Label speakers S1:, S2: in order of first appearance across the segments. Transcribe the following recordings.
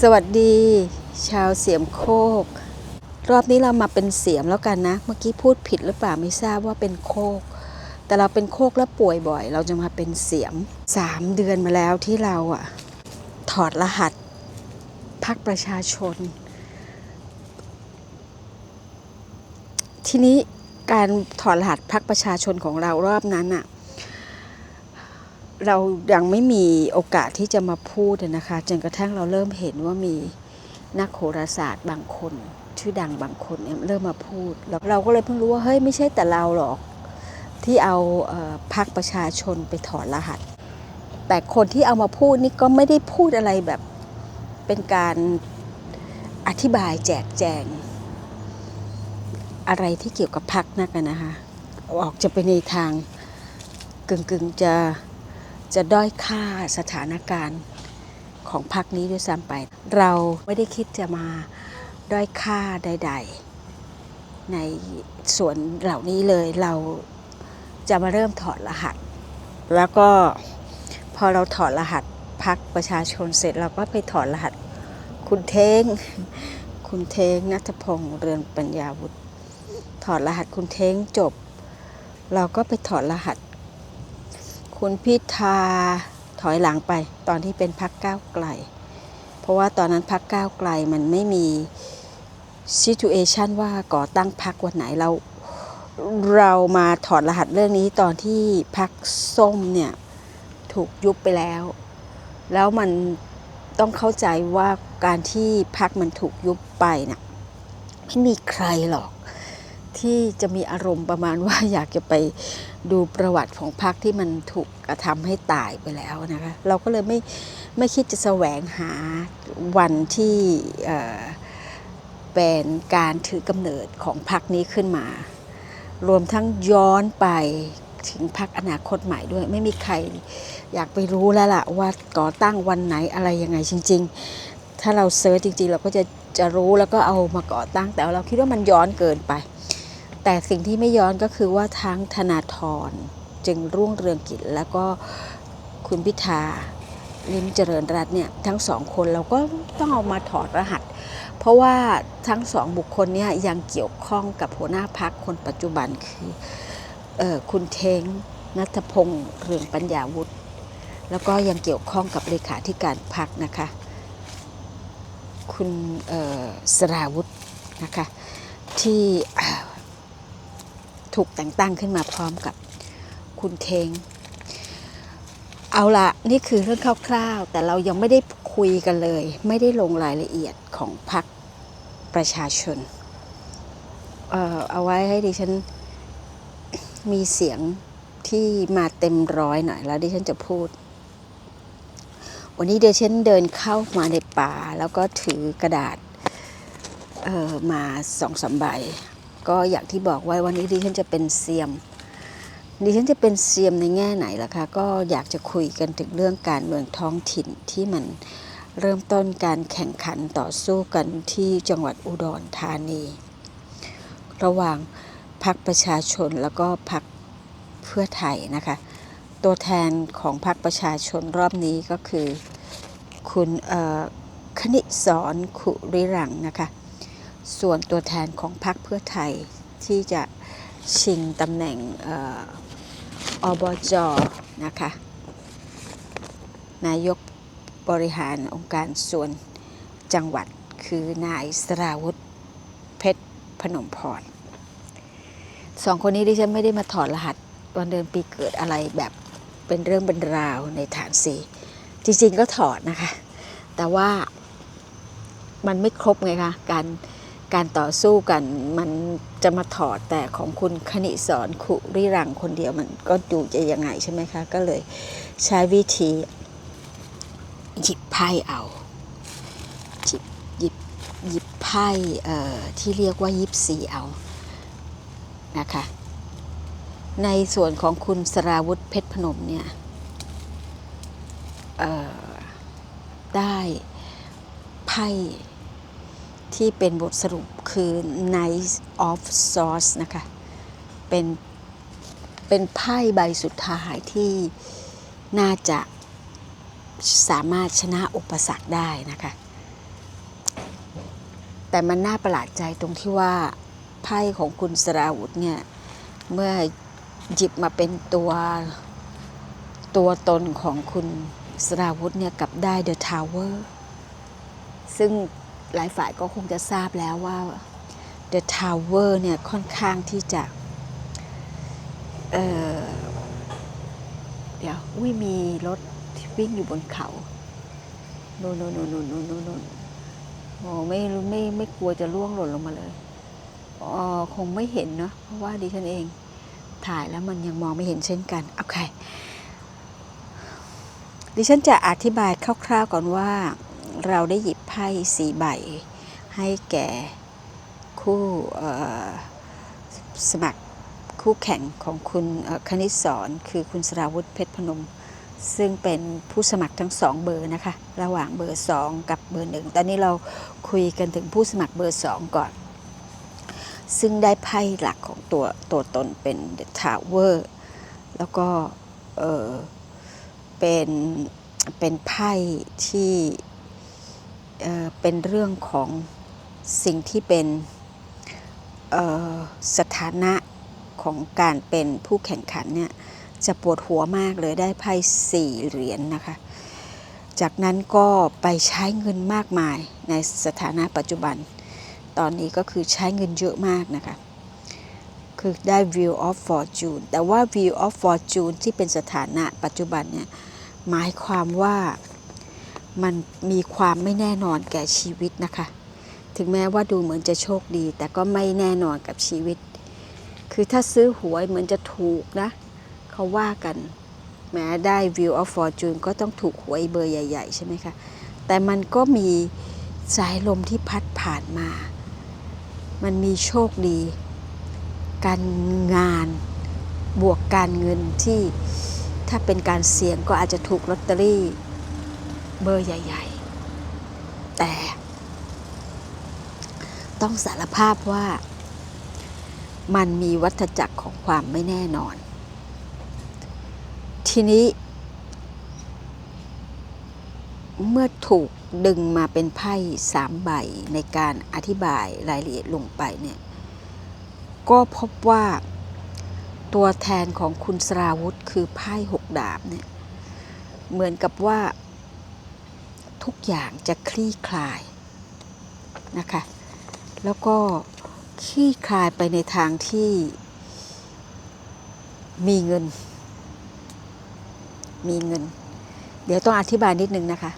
S1: สวัสดี ชาวเสียมโคก รอบนี้เรามาเป็นเสียมแล้วกันนะ เมื่อกี้พูดผิดหรือเปล่าไม่ทราบว่าเป็นโคก แต่เราเป็นโคกแล้วป่วยบ่อย เราจะมาเป็นเสียมสามเดือนมาแล้วที่เราอะถอดรหัสพักประชาชน ทีนี้การถอดรหัสพักประชาชนของเรารอบนั้นอะ เรายังไม่มีโอกาสที่จะมาพูดนะคะจนกระทั่งเราเริ่มเห็นว่ามีนักโหราศาสตร์บางคนชื่อดังบางคนเนี่ยเริ่มมาพูดแล้วเราก็เลยเพิ่งรู้ว่าเฮ้ยไม่ใช่แต่เราหรอก ที่เอาเออพักประชาชนไปถอดรหัส แต่คนที่เอามาพูดนี่ก็ไม่ได้พูดอะไรแบบเป็นการอธิบายแจกแจง อะไรที่เกี่ยวกับพักนักนะคะออกจะไปในทางกึ่งกึ่งๆจะ จะด้อยค่าสถานการณ์ของพักนี้ด้วยซ้ำไป เราไม่ได้คิดจะมาด้อยค่าใด ๆ ในส่วนเหล่านี้เลยเราจะมาเริ่มถอดรหัส แล้วก็พอเราถอดรหัสพักประชาชนเสร็จเราก็ไปถอดรหัสคุณเทง คุณเทงนัทพงษ์เรือนปัญญาวุฒิถอดรหัสคุณเทงจบ เราก็ไปถอดรหัส คุณพิธาถอยหลังไป ตอนที่เป็นพักก้าวไกล เพราะว่าตอนนั้นพักก้าวไกลมันไม่มีซิทูเอชันว่าก่อตั้งพักวันไหนเราเรามาถอดรหัสเรื่องนี้ตอนที่พักส้มเนี่ย ถูกยุบไปแล้ว แล้วมันต้องเข้าใจว่าการที่พักมันถูกยุบไปน่ะไม่มีใครหรอก ที่จะมีอารมณ์ประมาณว่าอยากจะไปดูประวัติของพรรคที่มันถูกกระทำให้ตายไปแล้วนะคะเราก็เลยไม่ไม่คิดจะแสวงหาวันที่เป็นการถือกำเนิดของพรรคนี้ขึ้นมา รวมทั้งย้อนไปถึงพรรคอนาคตใหม่ด้วย ไม่มีใครอยากไปรู้แล้วล่ะว่าก่อตั้งวันไหนอะไรยังไงจริง ๆ ถ้าเราเซิร์ชจริง ๆ เราก็จะจะรู้แล้วก็เอามาก่อตั้งแต่เราคิดว่ามันย้อนเกินไป แต่สิ่งที่ไม่ย้อนก็คือว่าทั้งธนาธรจึงรุ่งเรืองกิจ แล้วก็คุณพิธาลิมเจริญรัตน์เนี่ยทั้งสองคนเราก็ต้องเอามาถอดรหัส เพราะว่าทั้งสองบุคคลเนี่ยยังเกี่ยวข้องกับหัวหน้าพักคนปัจจุบันคือออคุณเทงนัทพงษ์เรืองปัญญาวุฒิแล้วก็ยังเกี่ยวข้องกับเลขาธิการพักนะคะ คุณสราวุธนะคะที่ ถูกแต่งตั้งขึ้นมาพร้อมกับคุณเทง เอาละนี่คือเรื่องคร่าวๆ แต่เรายังไม่ได้คุยกันเลย ไม่ได้ลงรายละเอียดของพรรคประชาชน เอ่อเอาไว้ให้ดิฉันมีเสียงที่มาเต็มร้อยหน่อยแล้วดิฉันจะพูด วันนี้เดิฉันเดินเข้ามาในป่า แล้วก็ถือกระดาษเอ่อมาสองสามใบ ก็อย่างที่บอกไว้วันนี้ดิฉันจะเป็นเซียมดิฉันจะเป็นเซียมในแง่ไหนล่ะคะก็อยากจะคุยกันถึงเรื่องการเมืองท้องถิ่นที่มันเริ่มต้นการแข่งขันต่อสู้กันที่จังหวัดอุดรธานี ระหว่างพรรคประชาชนแล้วก็พรรคเพื่อไทยนะคะ ตัวแทนของพรรคประชาชนรอบนี้ก็คือ คุณคณิสรขุริรังนะคะ ส่วนตัวแทนของพรรคเพื่อไทยที่จะชิงตำแหน่งอออบจนะคะนายกบริหารองค์การส่วนจังหวัดคือนายสราวุธเพชรพนมพรสองคนนี้ดิฉันไม่ได้มาถอดรหัสวันเดือนปีเกิดอะไรแบบเป็นเรื่องเป็นราวในฐานสีจริงๆก็ถอดนะคะ แต่ว่ามันไม่ครบไงคะการ การต่อสู้กันมันจะมาถอดแต่ของคุณคณิสรขุริรังคนเดียวมันก็ดูจะยังไงใช่ไหมคะ ก็เลยใช้วิธีหยิบไพ่เอาหยิบหยิบหยิบไพ่ที่เรียกว่ายิบซีเอานะคะในส่วนของคุณสราวุธเพชรพนมเนี่ยได้ไพ่ ที่เป็นบทสรุปคือ Knight of Swords นะคะ เป็น เป็นไพ่ใบสุดท้ายที่น่าจะสามารถชนะอุปสรรคได้นะคะ แต่มันน่าประหลาดใจตรงที่ว่าไพ่ของคุณสราวุธเนี่ย เมื่อหยิบมาเป็นตัวตัวตนของคุณสราวุธเนี่ยกลับได้ The Tower ซึ่ง หลายฝ่ายก็คงจะทราบแล้วว่า The Tower เนี่ยค่อนข้างที่จะ เออเดี๋ยว อุ้ยมีรถวิ่งอยู่บนเขาโน่นโน่นโน่นโน่นโน่นโน่นโน่นโอ้ไม่รู้ไม่ไม่กลัวจะล่วงหล่นลงมาเลยอ๋อคงไม่เห็นเนาะเพราะว่าดิฉันเองถ่ายแล้วมันยังมองไม่เห็นเช่นกันโอเคดิฉันจะอธิบายคร่าวๆก่อนว่า เราได้หยิบไพ่สีใบ ให้แก่คู่สมัครคู่แข่งของคุณคณิตสอนคือคุณสราวุธเพชรพนม ซึ่งเป็นผู้สมัครทั้งสองเบอร์นะคะ ระหว่างเบอร์ 2 กับเบอร์หนึ่งตอนนี้เราคุยกันถึงผู้สมัครเบอร์ 2 ก่อน ซึ่งได้ไพ่หลักของตัวตัวตนเป็น The Tower แล้วก็เออเป็นเป็นไพ่ที่ เป็นเรื่องของสิ่งที่เป็นสถานะของการเป็นผู้แข่งขันเนี่ยจะปวดหัวมากเลยได้ไพ่สี่เหรียญนนะคะ จากนั้นก็ไปใช้เงินมากมายในสถานะปัจจุบัน ตอนนี้ก็คือใช้เงินเยอะมากนะคะ คือได้ View of Fortune แต่ว่า View of Fortune ที่เป็นสถานะปัจจุบันเนี่ยหมายความว่า มันมีความไม่แน่นอนแก่ชีวิตนะคะ ถึงแม้ว่าดูเหมือนจะโชคดี แต่ก็ไม่แน่นอนกับชีวิต คือถ้าซื้อหวยเหมือนจะถูกนะ เขาว่ากัน แม้ได้ View of Fortune ก็ต้องถูกหวยเบอร์ใหญ่ ๆ ใช่ไหมคะ แต่มันก็มีสายลมที่พัดผ่านมา มันมีโชคดี การงานบวกการเงินที่ถ้าเป็นการเสี่ยงก็อาจจะถูกลอตเตอรี่ เบอร์ใหญ่ ๆ แต่ต้องสารภาพว่ามันมีวัฏจักรของความไม่แน่นอน ทีนี้ เมื่อถูกดึงมาเป็นไพ่สามใบในการอธิบายรายละเอียดลงไปเนี่ย ก็พบว่าตัวแทนของคุณสราวุธคือไพ่หกดาบเนี่ย เหมือนกับว่า ทุกอย่างจะคลี่คลายนะคะ แล้วก็คลี่คลายไปในทางที่มีเงิน มีเงิน เดี๋ยวต้องอธิบายนิดนึงนะคะ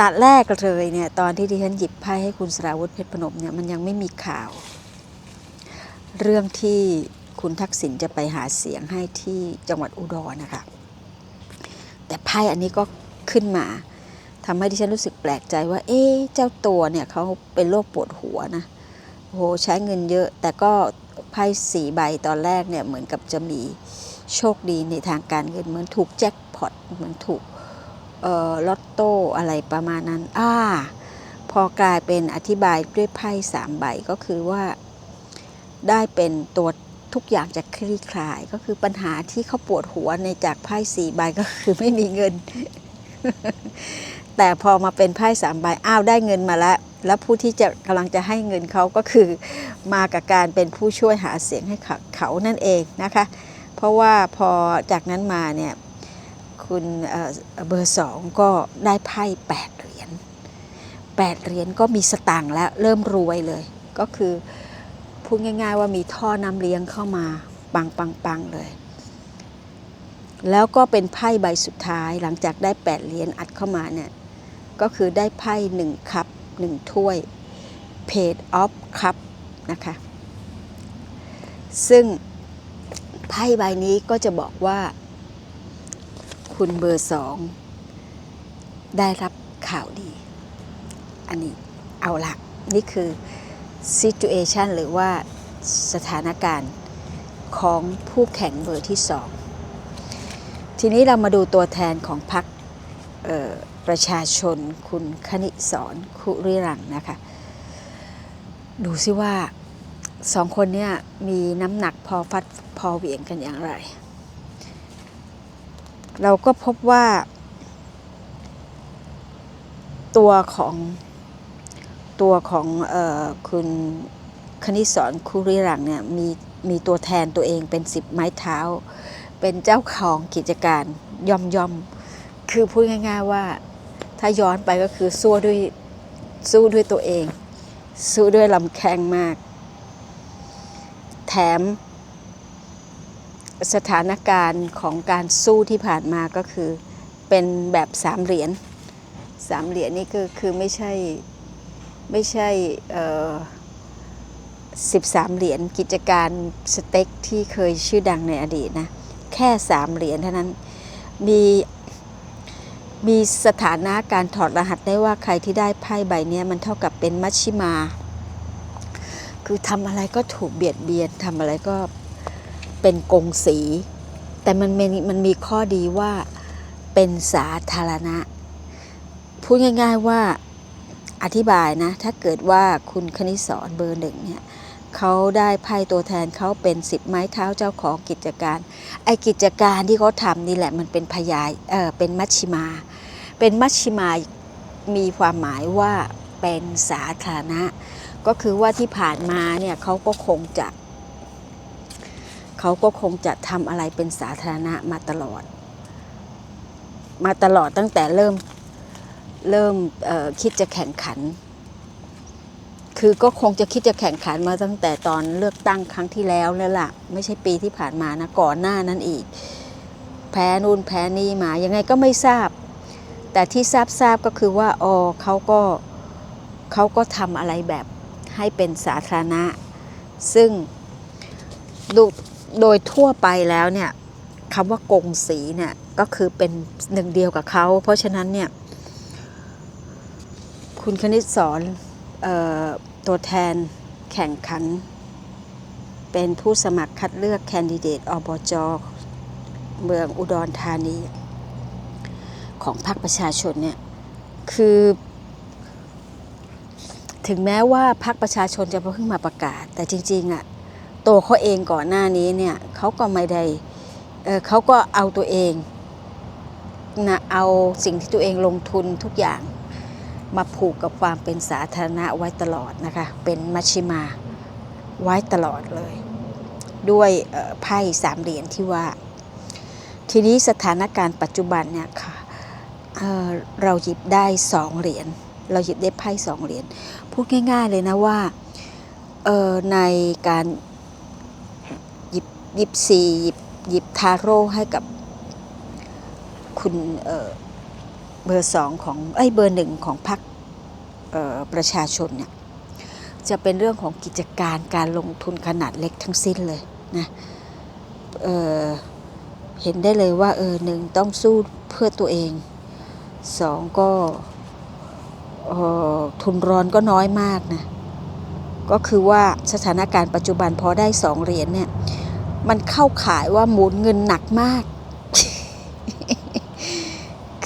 S1: ตัดแรกเลยเนี่ยตอนที่ดิฉันหยิบไพ่ให้คุณสราวุธเพชรพนมเนี่ยมันยังไม่มีข่าว เรื่องที่คุณทักษิณจะไปหาเสียงให้ที่จังหวัดอุดรนะคะ แต่ไพ่อันนี้ก็ขึ้นมา ทำให้ดิฉันรู้สึกแปลกใจว่า เอ๊ะเจ้าตัวเนี่ยเขาเป็นโรคปวดหัวนะโอ้โหใช้เงินเยอะ แต่ก็ไพ่สีใบตอนแรกเนี่ยเหมือนกับจะมีโชคดีในทางการเงินเหมือนถูกแจ็คพอตเหมือนถูกเอ่อลอตโต้อะไรประมาณนั้นอ่าพอกลายเป็นอธิบายด้วยไพ่สามใบก็คือว่าได้เป็นตัวทุกอย่างจะคลี่คลายก็คือปัญหาที่เขาปวดหัวในจากไพ่สี่ใบก็คือไม่มีเงิน แต่พอมาเป็นไพ่สามใบอ้าวได้เงินมาแล้ว แล้วผู้ที่จะกำลังจะให้เงินเขาก็คือมากับการเป็นผู้ช่วยหาเสียงให้เขาเขานั่นเองนะคะ เพราะว่าพอจากนั้นมาเนี่ยคุณเเบอร์สองก็ได้ไพ่แปดเหรียญแปดเหรียญก็มีสตางค์แล้วเริ่มรวยเลย ก็คือพูดง่ายๆว่ามีท่อน้ำเลี้ยงเข้ามาปังปังปังเลย แล้วก็เป็นไพ่ใบสุดท้ายหลังจากได้แปดเหรียญอัดเข้ามาเนี่ย ก็คือได้ไพ่หนึ่งคัพหนึ่งถ้วย paid off cup นะคะ ซึ่งไพ่ใบนี้ก็จะบอกว่า คุณเบอร์สองได้รับข่าวดี อันนี้เอาละนี่คือ situation หรือว่าสถานการณ์ของผู้แข่งเบอร์ที่สอง ทีนี้เรามาดูตัวแทนของพรรค ประชาชนคุณคณิสอนคุริรังนะคะ ดูซิว่าสองคนเนี่ยมีน้ำหนักพอฟัดพอเหวี่ยงกันอย่างไร เราก็พบว่า ตัวของตัวของออคุณคณิสอนคุริรังเนี่ยมีมีตัวแทนตัวเองเป็นสิบไม้เท้า เป็นเจ้าของกิจการย่อมย่อมคือพูดง่าย ๆว่า ถ้าย้อนไปก็คือสู้ด้วยสู้ด้วยตัวเอง สู้ด้วยลำแข้งมาก แถม สถานการณ์ของการสู้ที่ผ่านมาก็คือ เป็นแบบสามเหรียญสามเหรียญนี่คือคือไม่ใช่ไม่ใช่สิบสามเหรียญกิจการสเต็กที่เคยชื่อดังในอดีตนะ แค่สามเหรียญเท่านั้นมี มีสถานะการถอดรหัสได้ว่าใครที่ได้ไพ่ใบนี้มันเท่ากับเป็นมัชชิมา คือทำอะไรก็ถูกเบียดเบียนทำอะไรก็เป็นกงสี แต่มันมันมีข้อดีว่าเป็นสาธารณะ พูดง่าย ๆว่าอธิบายนะ ถ้าเกิดว่าคุณคณิสอนเบอร์หนึ่งเนี่ย เขาได้ไพ่ตัวแทนเขาเป็นสิบไม้เท้าเจ้าของกิจการ ไอกิจการที่เขาทำนี่แหละมันเป็นพยายเออเป็นมัชชิมา เป็นมัชชิมามีความหมายว่าเป็นสาธารณะ ก็คือว่าที่ผ่านมาเนี่ยเขาก็คงจะเขาก็คงจะทำอะไรเป็นสาธารณะมาตลอด มาตลอดตั้งแต่เริ่มเริ่มคิดจะแข่งขัน คือก็คงจะคิดจะแข่งขันมาตั้งแต่ตอนเลือกตั้งครั้งที่แล้วแล้วล่ะ ไม่ใช่ปีที่ผ่านมานะก่อนหน้านั้นอีก แพ้นู่นแพ้นี่มายังไงก็ไม่ทราบ แต่ที่ทราบทราบก็คือว่าอ๋อเขาก็เขาก็ทำอะไรแบบให้เป็นสาธารณะ ซึ่งโดยทั่วไปแล้วเนี่ยคำว่ากงสีเนี่ยก็คือเป็นหนึ่งเดียวกับเขา เพราะฉะนั้นเนี่ยคุณคณิตสอนเออ ตัวแทนแข่งขัน เป็นผู้สมัครคัดเลือกแคนดิเดตอบจเมืองอุดรธานี ของพรรคประชาชนเนี่ยคือ ถึงแม้ว่าพรรคประชาชนจะเพิ่งมาประกาศ แต่จริงๆอะ่ะตัวเขาเองก่อนหน้านี้เนี่ยเขาก็ไม่ได้เเขาก็เอาตัวเองนะเอาสิ่งที่ตัวเองลงทุนทุกอย่าง มาผูกกับความเป็นสาธารณะไว้ตลอดนะคะ เป็นมัชชิมาไว้ตลอดเลย ด้วยไพ่สามเหรียญที่ว่า ทีนี้สถานการณ์ปัจจุบันเนี่ยค่ะเเราหยิบได้สองเหรียญเราหยิบได้ไพ่สองเหรียญพูดง่ายๆเลยนะว่าในการหยิบหยิบสีหยิบหยิบทาโร่ให้กับคุณ เบอร์สองของเอ้เบอร์หนึ่งของพรรคประชาชนเนี่ยจะเป็นเรื่องของกิจการการลงทุนขนาดเล็กทั้งสิ้นเลยนะเเห็นได้เลยว่าเออหนึ่งต้องสู้เพื่อตัวเองสองก็ทุนร้อนก็น้อยมากนะก็คือว่าสถานการณ์ปัจจุบันพอได้สองเหรียญเนี่ยมันเข้าขายว่าหมุนเงินหนักมาก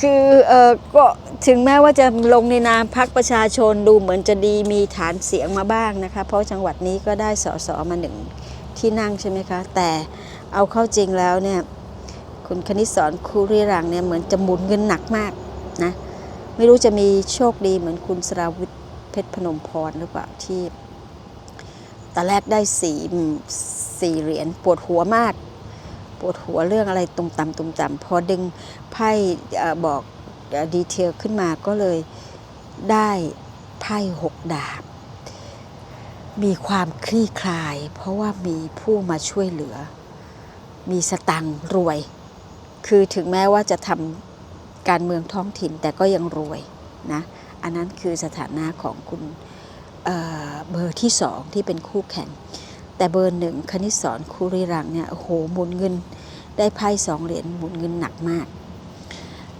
S1: คือเออก็ถึงแม้ว่าจะลงในนามพักประชาชนดูเหมือนจะดีมีฐานเสียงมาบ้างนะคะ เพราะจังหวัดนี้ก็ได้สสมาหนึ่งที่นั่งใช่ไหมคะ แต่เอาเข้าจริงแล้วเนี่ยคุณคณิตสอนคูริรังเนี่ยเหมือนจะหมุนเงินหนักมากนะไม่รู้จะมีโชคดีเหมือนคุณสราวิทย์เพชรพนมพรหรือเปล่าที่ตอนแรกได้สี่สี่เหรียญปวดหัวมาก ปวดหัวเรื่องอะไรตุ่มต่ำตุ่มต่ำพอดึงไพ่บอกดีเทลขึ้นมาก็เลยได้ไพ่หกดาบ มีความคลี่คลาย เพราะว่ามีผู้มาช่วยเหลือ มีสตังรวย คือถึงแม้ว่าจะทำการเมืองท้องถิ่นแต่ก็ยังรวยนะอันนั้นคือสถานะของคุณเเบอร์ที่สองที่เป็นคู่แข่ง แต่เบอร์หนึ่งคณิตสอนคูริรังเนี่ยโอ้โหหมุนเงินได้ไพ่สองเหรียญหมุนเงินหนักมาก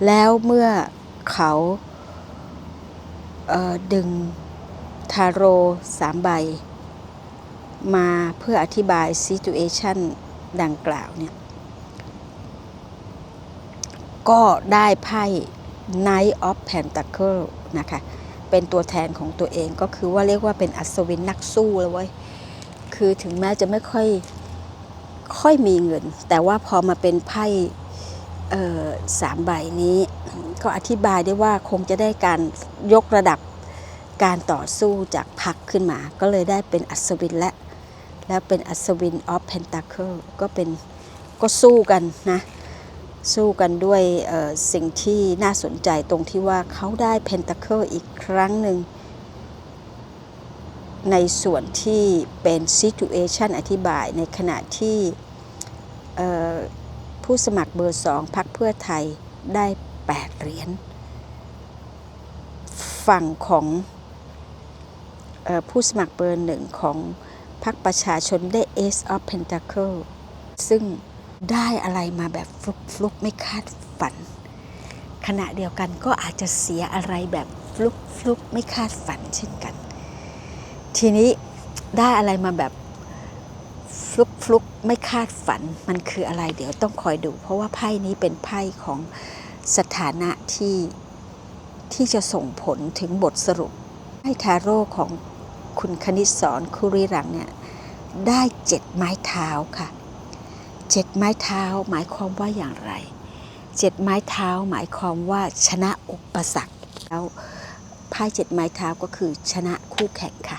S1: แล้วเมื่อเขาเดึงทาโร่สามใบ มาเพื่ออธิบายซีตูเอชันดังกล่าวเนี่ย ก็ได้ไพ่ Knight of Pentacle นะคะ เป็นตัวแทนของตัวเองก็คือว่าเรียกว่าเป็นอัศวินนักสู้เลยเว้ย คือถึงแม้จะไม่ค่อยค่อยมีเงิน แต่ว่าพอมาเป็นไพ่สามใบนี้ ก็อธิบายได้ว่าคงจะได้การยกระดับการต่อสู้จากพักขึ้นมา ก็เลยได้เป็นอัศวินและ แล้วเป็นอัศวินออฟเพนตาเคิลก็เป็นก็สู้กันนะ สู้กันด้วยสิ่งที่น่าสนใจตรงที่ว่าเขาได้เพนตาเคิลอีกครั้งหนึ่ง ในส่วนที่เป็น situation อธิบายในขณะที่ผู้สมัครเบอร์สองพักเพื่อไทยได้ 8 เหรียญฝั่งของออผู้สมัครเบอร์หนึ่งของพรรคประชาชนได้ Ace of Pentacle ซึ่งได้อะไรมาแบบฟลุกฟลุกๆไม่คาดฝัน ขณะเดียวกันก็อาจจะเสียอะไรแบบฟลุกฟลุกๆไม่คาดฝันเช่นกัน ทีนี้ได้อะไรมาแบบฟลุกฟลุกไม่คาดฝันมันคืออะไร เดี๋ยวต้องคอยดู เพราะว่าไพ่นี้เป็นไพ่ของสถานะที่ที่จะส่งผลถึงบทสรุปไพ่ทาโร่ของคุณคณิตสอนคุริรังเนี่ยได้เจ็ดไม้เท้าค่ะเจ็ดไม้เท้าหมายความว่าอย่างไรเจ็ดไม้เท้าหมายความว่าชนะอุปสรรคแล้วไพ่เจ็ดไม้เท้าก็คือชนะคู่แข่งค่ะ